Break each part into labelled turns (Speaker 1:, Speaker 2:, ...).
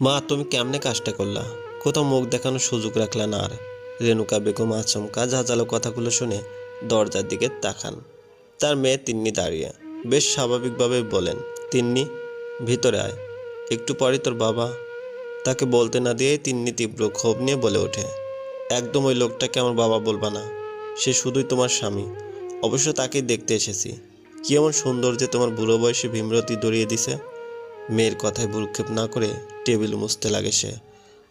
Speaker 1: মা, তুমি কেমনে কাজটা করলা? কোথাও মুখ দেখানোর সুযোগ রাখলা না আর। রেণুকা বেগম আচমকা ঝাঁঝালো কথাগুলো শুনে দরজার দিকে তাকান। তার মেয়ে তিন্নি দাঁড়িয়ে। বেশ স্বাভাবিকভাবে বলেন, তিন্নি, ভিতরে আয়। একটু পরে তোর বাবা তাকে বলতে না দিয়ে তিন্নি তীব্র ক্ষোভ নিয়ে বলে ওঠে, একদম ওই লোকটাকে আমার বাবা বলবা না। সে শুধুই তোমার স্বামী। অবশ্য তাকে দেখতে এসেছি। কি এমন সুন্দর যে তোমার বুড়ো বয়সে ভীমরতি দড়িয়ে দিছে? মেয়ের কথায় ভ্রুক্ষেপ না করে টেবিল মুছতে লাগে সে।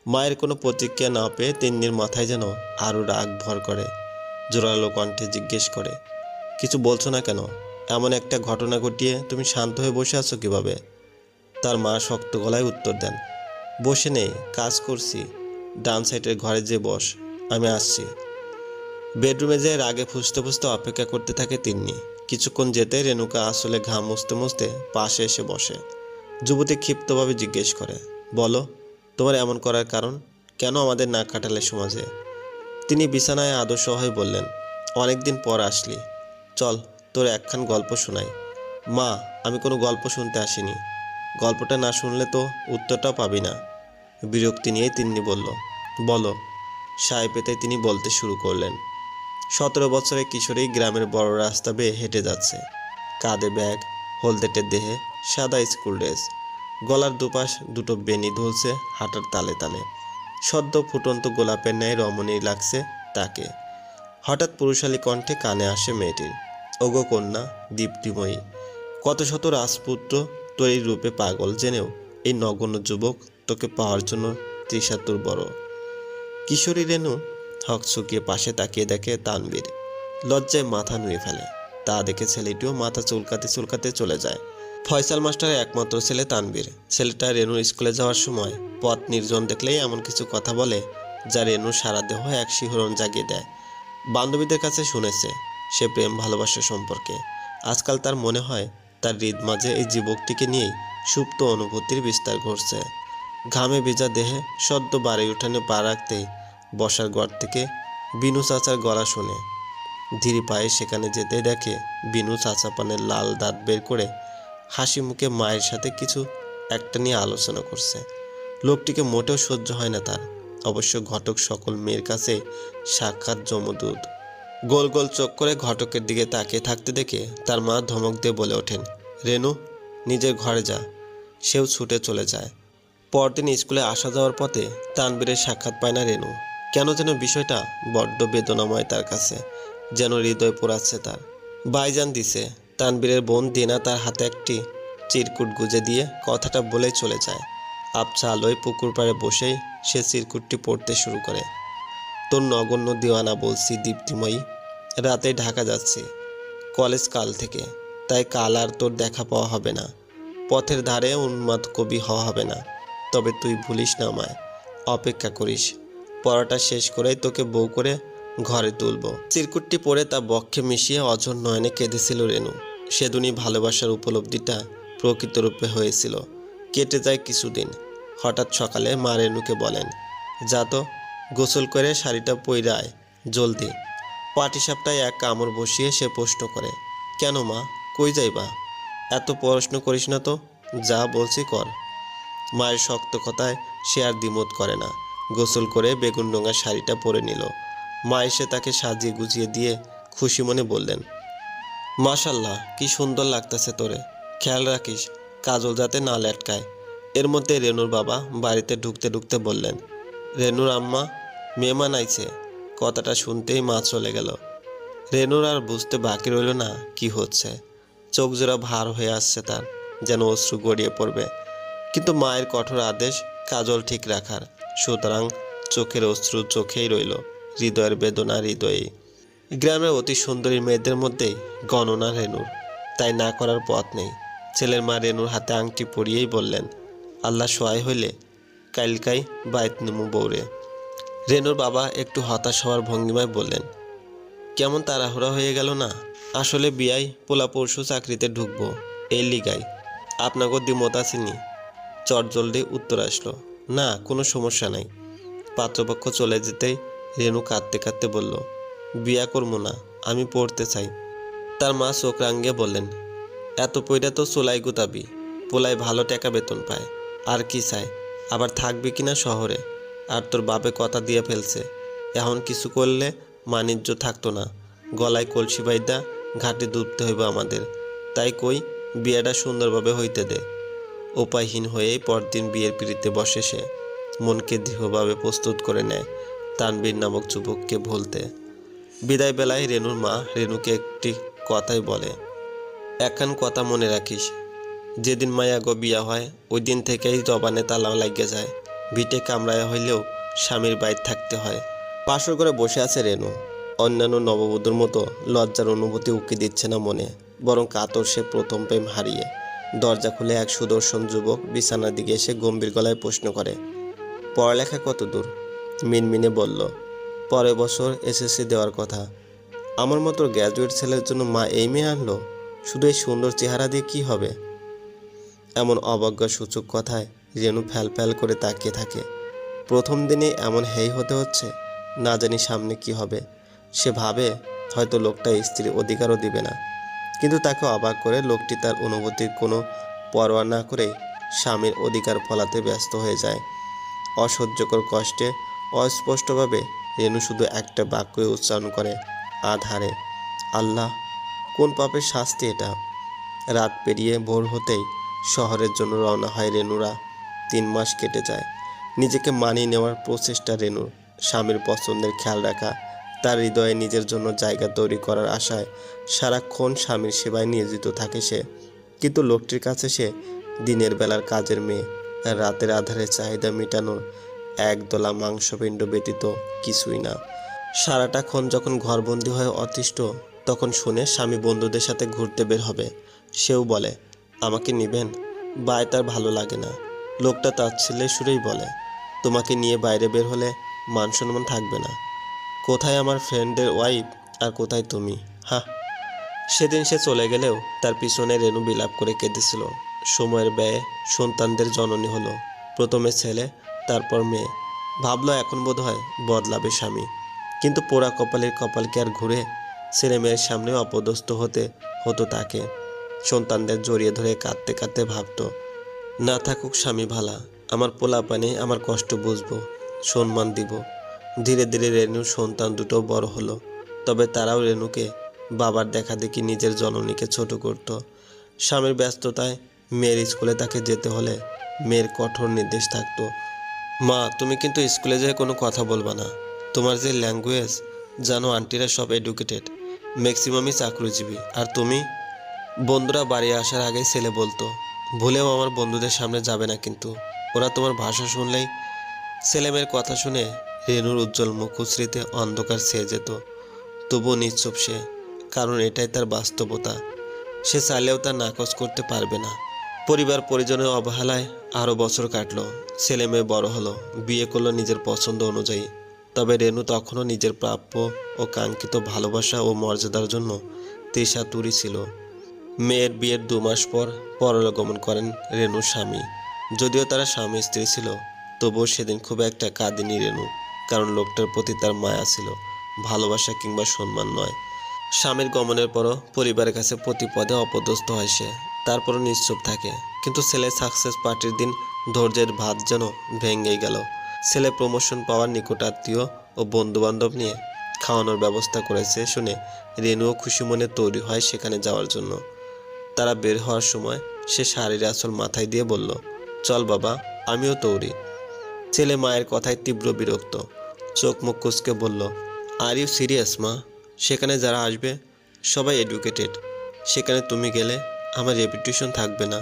Speaker 1: মায়ের কোনো প্রতিক্রিয়া না পেয়ে তিন্নির মাথায় যেন আরও রাগ ভর করে। জোরালো কণ্ঠে জিজ্ঞেস করে, কিছু বলছো না কেন? এমন একটা ঘটনা ঘটিয়ে তুমি শান্ত হয়ে বসে আছো কীভাবে? তার মা শক্ত গলায় উত্তর দেন, বসে নেই, কাজ করছি। ডান সাইডের ঘরে যে বস, আমি আসছি। বেডরুমে যেয়ে রাগে ফুসতে ফুসতে অপেক্ষা করতে থাকে তিন্নি। কিছুক্ষণ যেতে রেণুকা আসলে ঘাম মুছতে মুছতে পাশে এসে বসে। যুবতী ক্ষিপ্তভাবে জিজ্ঞেস করে, বলো, তোমার এমন করার কারণ? কেন আমাদের নাক কাটালে সমাজে? তিনি বিছানায় আদর্শ হয়ে বললেন অনেকদিন পর আসলি। চল, তোর একখান গল্প শোনাই। মা, আমি কোনো গল্প শুনতে আসিনি। গল্পটা না শুনলে তো উত্তরটাও পাবি না। বিরক্তি নিয়ে তিনি বলল, বলো। সায় পেতে তিনি বলতে শুরু করলেন, সতেরো বছরের কিশোরী গ্রামের বড় রাস্তা বেয়ে হেঁটে যাচ্ছে। কাঁধে ব্যাগ হলদেটে দেহে সাদা স্কুল ড্রেস। গলার দুপাশ দুটো বেনি ধুলছে হাঁটার তালে তালে। সদ্য ফুটন্ত গোলাপের ন্যায় রমণী লাগছে তাকে। হঠাৎ পুরুষালী কণ্ঠে কানে আসে মেয়েটির, ওগো কন্যা, দীপ্তিময়ী, কত শত রাজপুত্র তৈরি রূপে পাগল জেনেও এই নগণ্য যুবক তোকে পাওয়ার জন্য তৃষাতুর বড়। কিশোরী রেণু হক শুকিয়ে পাশে তাকিয়ে দেখে তানবীর, লজ্জায় মাথা নুয়ে ফেলে। তা দেখে ছেলেটিও মাথা চুলকাতে চুলকাতে চলে যায়। ফয়সাল মাস্টারের একমাত্র ছেলে তানবীর ছেলেটা রেণুর স্কুলে যাওয়ার সময় পথ নির্জন দেখলেই এমন কিছু কথা বলে, যা রেণুর সারা দেহ এক শিহরণ জাগিয়ে দেয়। বান্ধবীদের কাছে শুনেছে, সে প্রেম ভালোবাসা সম্পর্কে। আজকাল তার মনে হয়, তার হৃদ মাঝে এই যুবকটিকে নিয়েই সুপ্ত অনুভূতির বিস্তার ঘটছে। ঘামে ভেজা দেহে সদ্য বাড়ি উঠানে পা রাখতেই বসার ঘর থেকে বিনু চাচার গলা শুনে ধীরে পায়ে সেখানে যেতে দেখে বিনু চাচা পানের লাল দাঁত বের করে হাসি মুখে মায়ের সাথে কিছু একটা নিয়ে আলোচনা করছে। লোকটিকে মোটেও সহ্য হয় না তার। অবশ্য ঘটক সকল মেয়ের কাছে সাক্ষাৎ জমদূত গোল গোল চোখ করে ঘটকের দিকে তাকিয়ে থাকতে দেখে তার মা ধমক দিয়ে বলে ওঠেন, রেনু, নিজের ঘরে যা। সেও ছুটে চলে যায়। পরদিন স্কুলে আসা যাওয়ার পথে তানবীরের সাক্ষাৎ পায় না রেনু। কেন যেন বিষয়টা বড্ড বেদনাময় তার কাছে। যেন হৃদয় পোড়াচ্ছে তার। বাইজান দিছে, তানবীরের বোন দিনা তার হাতে একটি চিরকুট গুজে দিয়ে কথাটা বলে চলে যায়। আবছা আলোয় পুকুর পাড়ে বসেই সে চিরকুটটি পড়তে শুরু করে। তোর নগণ্য দিওয়ানা বলছি, দীপ্তিময়ী, রাতে ঢাকা যাচ্ছি। কলেজ কাল থেকে, তাই কাল আর তোর দেখা পাওয়া হবে না। পথের ধারে উন্মাদ কবি হওয়া হবে না। তবে তুই ভুলিস না আমায়, অপেক্ষা করিস। পড়াটা শেষ করেই তোকে বউ করে ঘরে তুলব। চিরকুটটি পরে তা বক্ষে মিশিয়ে অঝর নয়নে কেঁদেছিল রেণু। সেদিনই ভালোবাসার উপলব্ধিটা প্রকৃত রূপে হয়েছিল। কেটে যায় কিছুদিন। হঠাৎ সকালে মা রেণুকে বলেন, যা তো, গোসল করে শাড়িটা পইরায় জলদি। পাটিসাপটায় এক কামড় বসিয়ে সে প্রশ্ন করে, কেন মা, কই যাইবা? এত প্রশ্ন করিস না তো, যা বলছি কর। মায়ের শক্ত কথায় সে আর দ্বিমত করে না। গোসল করে বেগুন রঙা শাড়িটা পরে নিল। মা এসে তাকে সাজিয়ে গুজিয়ে দিয়ে খুশি মনে বললেন, মাশাল্লাহ, কি সুন্দর লাগতেছে তোরে। খেয়াল রাখিস, কাজল যাতে না লেটকায় এর মধ্যে রেনুর বাবা বাড়িতে ঢুকতে ঢুকতে বললেন, রেনুর আম্মা, মেহমান আইছে। কথাটা শুনতেই মা চলে গেল। রেনুর আর বুঝতে বাকি রইল না কি হচ্ছে। চোখ জোড়া ভার হয়ে আসছে তার, যেন অশ্রু গড়িয়ে পড়বে। কিন্তু মায়ের কঠোর আদেশ কাজল ঠিক রাখার, সুতরাং চোখের অশ্রু চোখেই রইল। হৃদয়ের বেদনা হৃদয়ে। গ্রামের অতি সুন্দরী মেয়েদের মধ্যেই গণনা রেনুর তাই না করার পথ নেই। ছেলের মা রেনুর হাতে আংটি পরিয়েই বললেন, আল্লাহ সহায় হইলে কাইলকাই বাইত নেমু বৌরে। রেনুর বাবা একটু হতাশ হওয়ার ভঙ্গিমায় বললেন, কেমন তাড়াহুড়া হয়ে গেল না? আসলে বিয়াই পোলা পরশু চাকরিতে ঢুকবো। এই লিগাই আপনাকে দ্বিমত চট জলদি উত্তর আসলো, না, কোনো সমস্যা নাই। পাত্রপক্ষ চলে যেতেই রেনু কাঁদতে কাঁদতে বলল, বিয়া করব না, আমি পড়তে চাই। তার মা চোখ রাঙ্গিয়ে বললেন, এত পইরা তো চোলাই গুতাবি, পোলায় ভালো টাকা বেতন পায়, আর কি চায়, আবার থাকবে কিনা শহরে? আর তোর বাপে কথা দিয়ে ফেলছে, এখন কিছু করলে মানিজ্য থাকতো না, গলায় কলসি বাইদা ঘাটে ডুবতে হইব আমাদের, তাই কই বিয়েটা সুন্দরভাবে হইতে দে। উপায়হীন হয়েই পরদিন বিয়ের পিড়িতে বসে সে মনকে দৃঢ়ভাবে প্রস্তুত করে নেয়। তানবীর নামক যুবককে ভুলতে বিদায় বেলায় রেনুর মা রেনুকে একটি কথাই বলে একখান কথা মনে রাখিস, যেদিন মায়া গো বিয়া হয়, ওই দিন থেকেই জবানে তালা লাগিয়ে যায়, ভিটে কামড়ায় হইলেও স্বামীর বাইর থাকতে হয়। পাশর করে বসে আছে রেনু। অন্যান্য নববধূর মতো লজ্জার অনুভূতি উকি দিচ্ছে না মনে, বরং কাতর সে প্রথম প্রেম হারিয়ে। দরজা খুলে এক সুদর্শন যুবক বিছানার দিকে এসে গম্ভীর গলায় প্রশ্ন করে, পড়ালেখা কত দূর মিনমিনে বলল পরের বছর এসএসসি দেওয়ার কথা। আমার মতো গ্র্যাজুয়েট ছেলের জন্য মা এই মেয়ে আনলো? শুধু এই সুন্দর চেহারা দিয়ে কি হবে? এমন অবজ্ঞা সূচক কথায় রেণু ফ্যাল ফ্যাল করে তাকিয়ে থাকে। প্রথম দিনে এমন হেই হতে হচ্ছে? না জানি সামনে কি হবে। সে ভাবে হয়তো লোকটা স্ত্রীর অধিকারও দিবে না। কিন্তু তাকে অবাক করে লোকটি তার অনুভূতির কোনো পরোয়া না করে স্বামীর অধিকার ফলাতে ব্যস্ত হয়ে যায়। অসহ্যকর কষ্টে অস্পষ্টভাবে রেণু শুধু একটা বাক্যই উচ্চারণ করে, আধারে। আল্লাহ, কোন পাপের শাস্তি এটা? রাত পেরিয়ে ভোর হতেই শহরের জন্য রওনা হয় রেনুরা তিন মাস কেটে যায়। নিজেকে মানিয়ে নেওয়ার প্রচেষ্টা রেনুর স্বামীর পছন্দের খেয়াল রাখা, তার হৃদয়ে নিজের জন্য জায়গা তৈরি করার আশায় সারাক্ষণ স্বামীর সেবায় নিয়োজিত থাকে সে। কিন্তু লোকটির কাছে সে দিনের বেলার কাজের মেয়ে। রাতের আধারে চাহিদা মেটানোর একদলা মাংসপিণ্ড ব্যতীত কিছুই না। সারাটাক্ষণ যখন ঘরবন্দি হয়ে অতিষ্ঠ, তখন শুনে স্বামী বন্ধুদের সাথে ঘুরতে বের হবে। সেও বলে, আমাকে নিবেন? বাই তার ভালো লাগে না। লোকটা তার ছেলে সুরেই বলে, তোমাকে নিয়ে বাইরে বের হলে মান সম্মান থাকবে না। কোথায় আমার ফ্রেন্ডের ওয়াইফ আর কোথায় তুমি? হা সেদিন সে চলে গেলেও তার পিছনে রেণু বিলাপ করে কেঁদেছিল। সময়ের ব্যয়ে সন্তানদের জননী হলো। প্রথমে ছেলে তারপর মেয়ে। ভাবলো এখন বোধ হয় বদলাবে স্বামী। কিন্তু পোড়া কপালের কপালকে আর ঘুরে ছেলে মেয়ের সামনেও অপদস্থ হতে হতো তাকে। সন্তানদের জড়িয়ে ধরে কাঁদতে কাঁদতে ভাবতো, না থাকুক স্বামী ভালা, আমার পোলা পানে আমার কষ্ট বুঝব, সম্মান দিব। ধীরে ধীরে রেণুর সন্তান দুটো বড় হলো, তবে তারাও রেণুকে বাবার দেখা দেখি নিজের জননীকে ছোট করত। স্বামীর ব্যস্ততায় মেয়ের স্কুলে তাকে যেতে হলে মেয়ের কঠোর নির্দেশ থাকতো। মা, তুমি কিন্তু স্কুলে যেয়ে কোনো কথা বলবা না। তোমার যে ল্যাঙ্গুয়েজ, জানো আন্টিরা সব এডুকেটেড, ম্যাক্সিমামই চাকরিজীবী। আর তুমি? বন্ধুরা বাড়ি আসার আগে ছেলে বলতো, ভুলেও আমার বন্ধুদের সামনে যাবে না কিন্তু। ওরা তোমার ভাষা শুনলেই ছেলেমেয়ের কথা শুনে রেনুর উজ্জ্বল মুখশ্রীতে অন্ধকার ছেয়ে যেত। তবুও নিশ্চুপ সে, কারণ এটাই তার বাস্তবতা। সে চাইলেও তা নাকচ করতে পারবে না। পরিবার পরিজনের অবহেলায় আরও বছর কাটলো। ছেলে মেয়ে বড় হলো, বিয়ে করল নিজের পছন্দ অনুযায়ী। তবে রেনু তখনও নিজের প্রাপ্য ও কাঙ্ক্ষিত ভালোবাসা ও মর্যাদার জন্য তৃষা তুরি ছিল। মেয়ের বিয়ের দু মাস পর পরলোকগমন করেন রেনুর স্বামী। যদিও তারা স্বামী স্ত্রী ছিল, তবুও সেদিন খুব একটা কাঁদিনি রেনু, কারণ লোকটার প্রতি তার মায়া ছিল, ভালোবাসা কিংবা সম্মান নয়। স্বামীর গমনের পরও পরিবারের কাছে প্রতি পদে অপদস্থ হয় সে। তারপরও নিশ্চুপ থাকে। কিন্তু ছেলে সাকসেস পার্টির দিন ধৈর্যের ভাত যেন ভেঙেই গেল। ছেলে প্রমোশন পাওয়ার নিকটাত্মীয় ও বন্ধুবান্ধব নিয়ে খাওয়ানোর ব্যবস্থা করেছে শুনে রেনুও খুশি মনে তৈরি হয় সেখানে যাওয়ার জন্য। তারা বের হওয়ার সময় সে শাড়ির আসল মাথায় দিয়ে বলল, চল বাবা, আমিও তৈরি ছেলে মায়ের কথায় তীব্র বিরক্ত। চোখ মুখ কুচকে বলল আর ইউ সিরিয়াস মা? সেখানে যারা আসবে সবাই এডুকেটেড সেখানে তুমি গেলে আমার রেপুটেশন থাকবে না।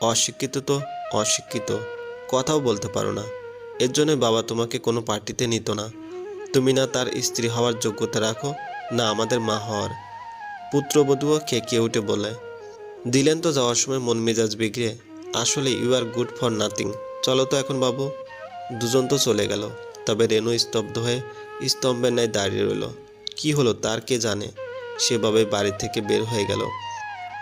Speaker 1: অশিক্ষিত তো অশিক্ষিত। কথাও বলতে পারো না। এর জন্য বাবা তোমাকে কোনো পার্টিতে নিত না। তুমি না তার স্ত্রী হওয়ার যোগ্যতা রাখো, না আমাদের মা হওয়ার। পুত্রবধূও খেকিয়ে উঠে বলে, দিলেন তো যাওয়ার সময় মন মেজাজ বিগড়ে। আসলে you are good for nothing চলো তো এখন বাবু। দুজন তো চলে গেল। তবে রেনু স্তব্ধ হয়ে স্তম্ভের ন্যায় দাঁড়িয়ে রইল। কি হলো তার কে জানে? সেভাবে বাড়ি থেকে বের হয়ে গেল।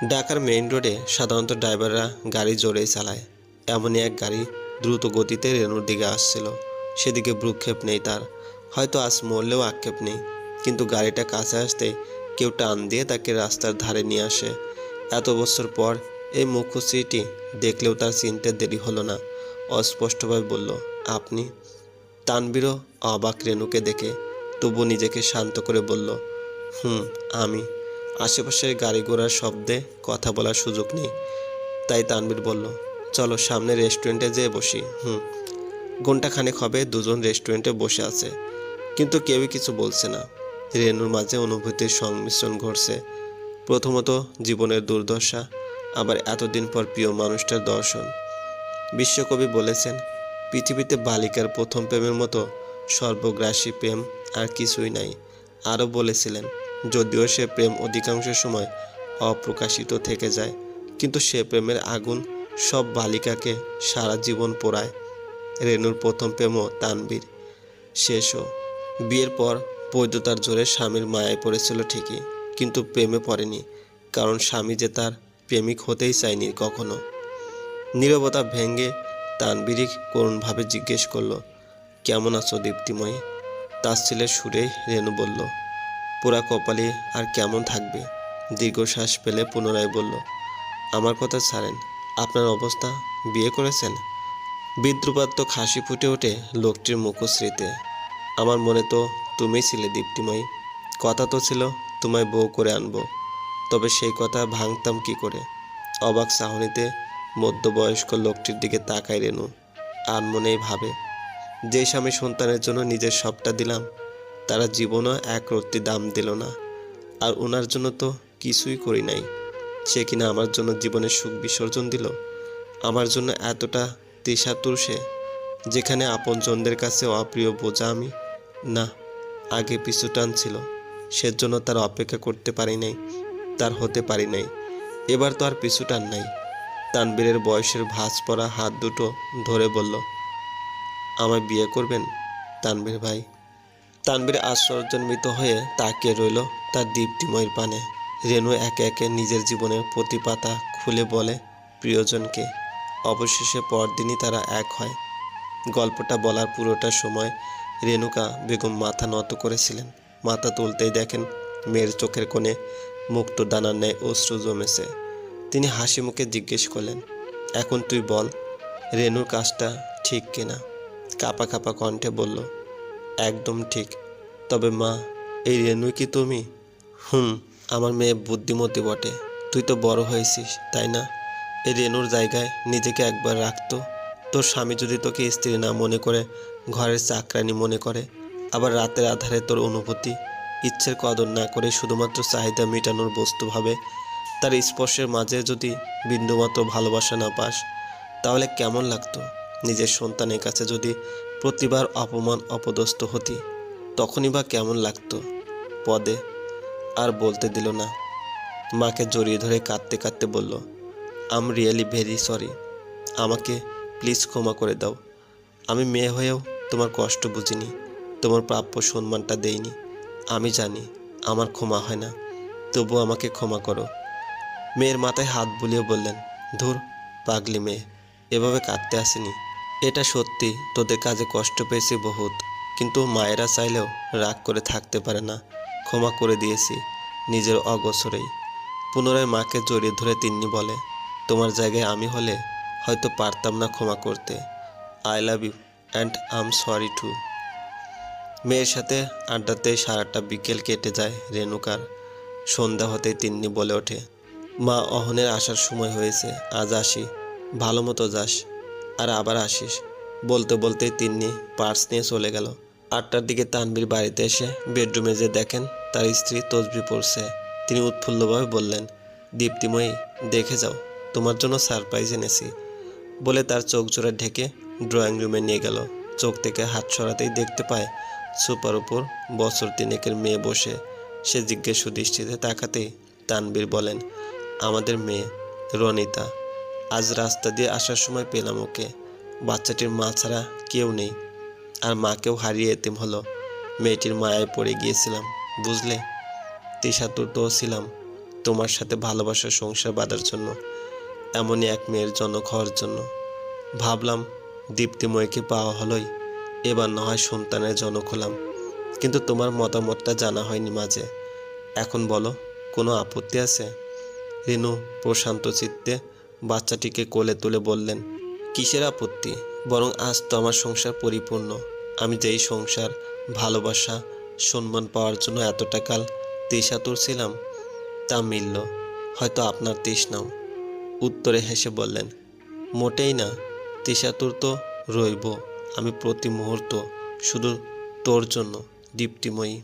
Speaker 1: ঢাকার মেইন রোডে সাধারণত ড্রাইভাররা গাড়ি জোরেই চালায়। এমনই এক গাড়ি দ্রুত গতিতে রেনুর দিকে আসছিল। সেদিকে ভ্রুক্ষেপ নেই তার। হয়তো আজ মরলেও আক্ষেপ নেই। কিন্তু গাড়িটা কাছে আসতে কেউ টান দিয়ে তাকে রাস্তার ধারে নিয়ে আসে। এত বছর পর এই মুখশ্রীটি দেখলেও তার চিনতে দেরি হলো না। অস্পষ্টভাবে বলল, আপনি? তানবিরও অবাক রেনুকে দেখে তবু নিজেকে শান্ত করে বলল, হুম, আমি। আশেপাশের গাড়ি ঘোড়ার শব্দে কথা বলার সুযোগ নেই। তাই তানবীর বলল, চলো সামনে রেস্টুরেন্টে যেয়ে বসি, হুম। ঘন্টাখানেক হবে দুজন রেস্টুরেন্টে বসে আছে, কিন্তু কেউই কিছু বলছে না। রেনুর মাঝে অনুভূতির সংমিশ্রণ ঘটছে। প্রথমত জীবনের দুর্দশা, আবার এতদিন পর প্রিয় মানুষটার দর্শন। বিশ্বকবি বলেছেন, পৃথিবীতে বালিকার প্রথম প্রেমের মতো সর্বগ্রাসী প্রেম আর কিছুই নাই। আরও বলেছিলেন যদিও সে প্রেম অধিকাংশ সময় অপ্রকাশিত থেকে যায়, কিন্তু সে প্রেমের আগুন সব বালিকাকে সারা জীবন পোড়ায়। রেনুর প্রথম প্রেমও তানবীর শেষও। বিয়ের পর বৈধতার জোরে স্বামীর মায়ায় পড়েছিল ঠিকই, কিন্তু প্রেমে পড়েনি, কারণ স্বামী যে তার প্রেমিক হতেই চায়নি কখনো। নীরবতা ভেঙে তানবিরি করুণভাবে জিজ্ঞেস করল, কেমন আছো দীপ্তিময়ী? তার ছেলের সুরে রেনু বলল পোড়া কপালে আর কেমন থাকবে? দীর্ঘশ্বাস পেলে পুনরায় বলল, আমার কথা ছাড়েন, আপনার অবস্থা বিয়ে করেছেন? বিদ্রুপাত্মক হাসি ফুটে ওঠে লোকটির মুখশ্রীতে। আমার মনে তো তুমি ছিলে দীপ্তিময়ী। কথা তো ছিল, তোমায় বউ করে আনব। তবে সেই কথা ভাঙতাম কি করে অবাক চাহনিতে মধ্যবয়স্ক লোকটির দিকে তাকাই রেনু আর মনেই ভাবে, যে স্বামী সন্তানের জন্য নিজের সবটা দিলাম তারা জীবনও এক রত্তি দাম দিল না। আর ওনার জন্য তো কিছুই করি নাই। সে কিনা আমার জন্য জীবনের সুখ বিসর্জন দিল? আমার জন্য এতটা তৃষাতুর সে, যেখানে আপনজনদের কাছে অপ্রিয় বোঝা আমি? না, আগে পিছু টান ছিল সেজন্য তার অপেক্ষা করতে পারি নাই, তার হতে পারি নাই। এবার তো আর পিছু টান নাই। তানবীরের বয়সের ভাঁজ পড়া হাত দুটো ধরে বলল, আমায় বিয়ে করবেন? তানবীর ভাই তানবীর আশ্চর্যান্বিত হয়ে তাকিয়ে রইল তার দীপ্তিময়ের পানে। রেনু একে একে নিজের জীবনের প্রতি পাতা খুলে বলে, প্রিয়জনকে, অবশেষে পরদিনই তারা এক হয়। গল্পটা বলার পুরোটা সময় রেণুকা বেগম মাথা নত করেছিলেন। মাথা তুলতেই দেখেন মেয়ের চোখের কোণে মুক্ত দানার ন্যায় অশ্রু জমেছে তিনি হাসি মুখে জিজ্ঞেস করলেন, এখন তুই বল রেনুর কাজটা ঠিক কিনা? কাপা কাপা কণ্ঠে বলল একদম ঠিক। তবে মা, এই রেনু কি তুমি? হুম, আমার মেয়ে বুদ্ধিমতী বটে। তুই তো বড় হয়েছিস, তাই না? এই রেনুর জায়গায় নিজেকে একবার রাখতো। তোর স্বামী যদি তোকে স্ত্রী না মনে করে, ঘরের চাকরানি মনে করে, আবার রাতের আধারে তোর অনুভূতি, ইচ্ছের কদর না করে শুধুমাত্র চাহিদা মেটানোর বস্তু ভাবে, তার স্পর্শের মাঝে যদি বিন্দুমাত্র ভালোবাসা না পাস, তাহলে কেমন লাগতো? নিজের সন্তানের কাছে যদি প্রতিবার অপমান অপদস্থ হতি, তখনই বা কেমন লাগতো? পদে আর বলতে দিল না। মাকে জড়িয়ে ধরে কাঁদতে কাঁদতে বলল আম রিয়েলি ভেরি সরি আমাকে প্লিজ ক্ষমা করে দাও। আমি মেয়ে হয়েও তোমার কষ্ট বুঝিনি, তোমার প্রাপ্য সম্মানটা দেইনি। আমি জানি আমার ক্ষমা হয় না, তবু আমাকে ক্ষমা করো। মেয়ের মাথায় হাত বুলিয়ে বললেন, ধুর, পাগলি মেয়ে, এভাবে কাঁদতে আসেনি। এটা সত্যি, তোদের কাজে কষ্ট পেয়েছি বহুত, কিন্তু মায়েরা চাইলেও রাগ করে থাকতে পারে না। ক্ষমা করে দিয়েছি নিজের অগোচরেই। পুনরায় মাকে জড়িয়ে ধরে তিন্নি বলে, তোমার জায়গায় আমি হলে হয়তো পারতাম না ক্ষমা করতে। I love you and I'm sorry to মেয়ের সাথে আড্ডাতে সারাটা বিকেল কেটে যায় রেণুকার। সন্ধ্যা হতেই তিন্নি বলে ওঠে, মা অহনের আসার সময় হয়েছে, আজ আসি, ভালো মতো যাস। আর আবার আসিস। বলতে বলতেই তিন্নি পার্স নিয়ে চলে গেল। আটটার দিকে তানবীর বাড়িতে এসে বেডরুমে যে দেখেন, তার স্ত্রী তসবি পড়ছে তিনি উৎফুল্লভাবে বললেন, দীপ্তিময়ী, দেখে যাও, তোমার জন্য সারপ্রাইজ এনেছি। বলে তার চোখ জোড়া ঢেকে ড্রয়িং রুমে নিয়ে গেল। চোখ থেকে হাত সরাতেই দেখতে পায়, সুপার উপর বছর তিনেকের মেয়ে বসে। সে জিজ্ঞেস দৃষ্টিতে তাকাতেই তানবীর বলেন, আমাদের মেয়ে রনিতা। আজ রাস্তা দিয়ে আসার সময় পেলাম ওকে। বাচ্চাটির মা ছাড়া কেউ নেই। আর মাকেও হারিয়ে এতিম হলো। মেয়েটির মায়ায় পড়ে গিয়েছিলাম, বুঝলে? তিসাতুর তো ছিলাম, তোমার সাথে ভালোবাসার সংসার বাঁধার জন্য, এমনই এক মেয়ের জনক হওয়ার জন্য। ভাবলাম, দীপ্তিময়কে পাওয়া হলোই, এবার না হয় সন্তানের জনক হলাম। কিন্তু তোমার মতামতটা জানা হয়নি মাঝে। এখন বলো, কোনো আপত্তি আছে? রিনু, প্রশান্ত চিত্তে বাচ্চাটিকে কোলে তুলে বললেন, কিসের আপত্তি? বরং আজ তো আমার সংসার পরিপূর্ণ। আমি যেই সংসার, ভালোবাসা, সম্মান পাওয়ার জন্য এতটা কাল তৃষাতুর ছিলাম, তা মিলল। হয়তো আপনার তৃষ্ণাও উত্তরে হেসে বললেন, মোটেই না। তৃষাতুর তো রইব। আমি প্রতি মুহূর্ত শুধু তোর জন্য দীপ্তিময়ী।